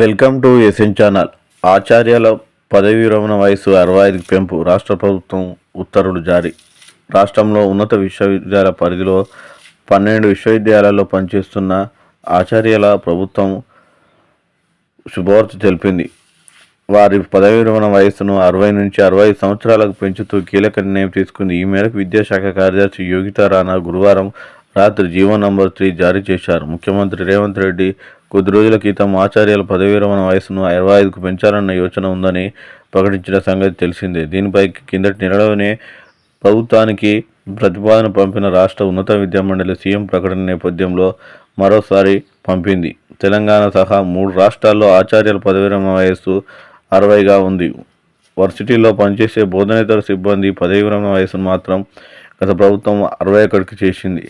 Welcome to SN channel. ఆచార్యాల పదవీ విరమణ వయసు అరవై ఐదుకి పెంపు రాష్ట్ర ప్రభుత్వం ఉత్తర్వులు జారీ. రాష్ట్రంలో ఉన్నత విశ్వవిద్యాలయ పరిధిలో పన్నెండు విశ్వవిద్యాలయాల్లో పనిచేస్తున్న ఆచార్యాల ప్రభుత్వం శుభవార్త తెలిపింది. వారి పదవీ విరమణ వయస్సును అరవై నుంచి అరవై ఐదు సంవత్సరాలకు పెంచుతూ కీలక నిర్ణయం తీసుకుంది. ఈ మేరకు విద్యాశాఖ కార్యదర్శి యోగితా రాణా గురువారం రాత్రి జీవో నంబర్ త్రీ జారీ చేశారు. ముఖ్యమంత్రి రేవంత్ రెడ్డి కొద్ది రోజుల క్రితం ఆచార్యాల పదవీ విరమణ వయసును అరవై ఐదుకు పెంచాలన్న యోచన ఉందని ప్రకటించిన సంగతి తెలిసిందే. దీనిపై కిందటి నెలలోనే ప్రభుత్వానికి ప్రతిపాదన పంపిన రాష్ట్ర ఉన్నత విద్యామండలి సీఎం ప్రకటన నేపథ్యంలో మరోసారి పంపింది. తెలంగాణ సహా మూడు రాష్ట్రాల్లో ఆచార్యుల పదవీ విరమణ వయస్సు అరవైగా ఉంది. వర్సిటీలో పనిచేసే బోధనేతర సిబ్బంది పదవీ విరమణ వయసును మాత్రం గత ప్రభుత్వం అరవై ఒకటికి చేసింది.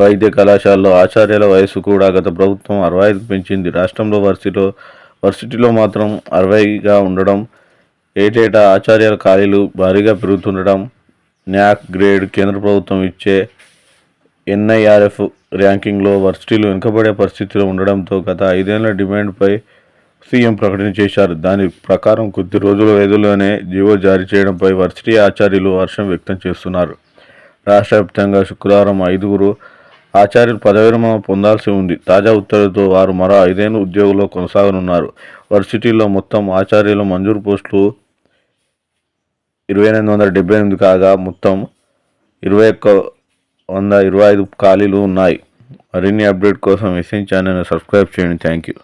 వైద్య కళాశాలలో ఆచార్యాల వయసు కూడా గత ప్రభుత్వం అరవై ఐదు పెంచింది. రాష్ట్రంలో వర్సిటీలో వర్సిటీలో మాత్రం అరవైగా ఉండడం ఏటేటా ఆచార్యాల ఖాళీలు భారీగా పెరుగుతుండడం న్యాక్ గ్రేడ్ కేంద్ర ప్రభుత్వం ఇచ్చే ఎన్ఐఆర్ఎఫ్ ర్యాంకింగ్లో వర్సిటీలు వెనుకబడే పరిస్థితిలో ఉండడంతో గత ఐదేళ్ళ డిమాండ్పై సీఎం ప్రకటన చేశారు. దాని ప్రకారం కొద్ది రోజుల వ్యవధిలోనే జీవో జారీ చేయడంపై వర్సిటీ ఆచార్యులు హర్షం వ్యక్తం చేస్తున్నారు. రాష్ట్ర వ్యాప్తంగా శుక్రవారం ఐదుగురు ఆచార్యులు పదవి విరమణ పొందాల్సి ఉంది. తాజా ఉత్తర్వులతో వారు మరో ఐదేళ్ళు ఉద్యోగంలో కొనసాగనున్నారు. వర్సిటీలో మొత్తం ఆచార్యుల మంజూరు పోస్టులు ఇరవై ఎనిమిది వందల డెబ్బై ఎనిమిది కాగా మొత్తం ఇరవై ఒక్క వంద ఇరవై ఐదు ఖాళీలు ఉన్నాయి. మరిన్ని అప్డేట్ కోసం ఎస్ఎన్ ఛానల్ని సబ్స్క్రైబ్ చేయండి. Thank you